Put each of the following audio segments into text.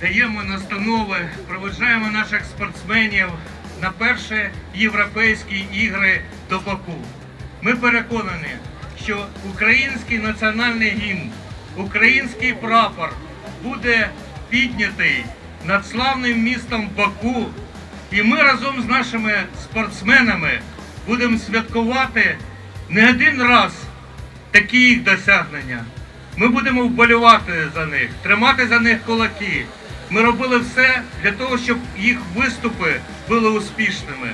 слухаємо настанови, проведжаємо наших спортсменів на перші європейські ігри до Баку. Ми переконані, що український національний гімн, український прапор буде піднятий над славним містом Баку, і ми разом з нашими спортсменами будемо святкувати не один раз такі їх досягнення. Ми будемо вболівати за них, тримати за них кулаки. Ми робили все для того, щоб їх виступи були успішними.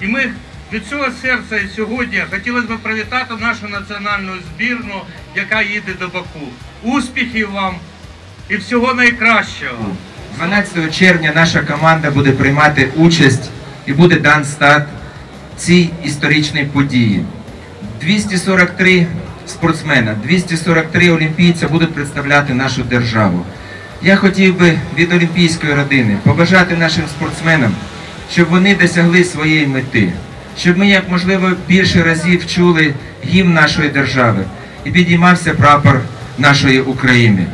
І ми від цього серця сьогодні хотілося б привітати нашу національну збірну, яка їде до Баку. Успіхів вам і всього найкращого! 12 червня наша команда буде приймати участь і буде дан старт цій історичній події. 243 спортсмена, 243 олімпійця будуть представляти нашу державу. Я хотів би від олімпійської родини побажати нашим спортсменам, щоб вони досягли своєї мети, щоб ми як можливо більше разів чули гімн нашої держави і підіймався прапор нашої України.